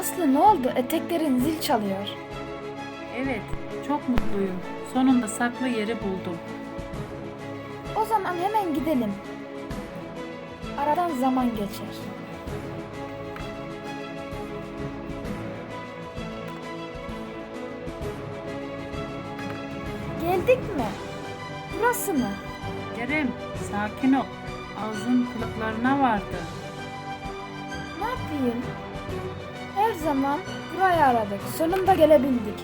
Aslı ne oldu? Eteklerin zil çalıyor. Evet, çok mutluyum. Sonunda saklı yeri buldum. O zaman hemen gidelim. Aradan zaman geçer. Geldik mi? Burası mı? Kerem, sakin ol. Ağzın kılıklarına vardı. Ne yapayım? Her zaman burayı aradık. Sonunda gelebildik.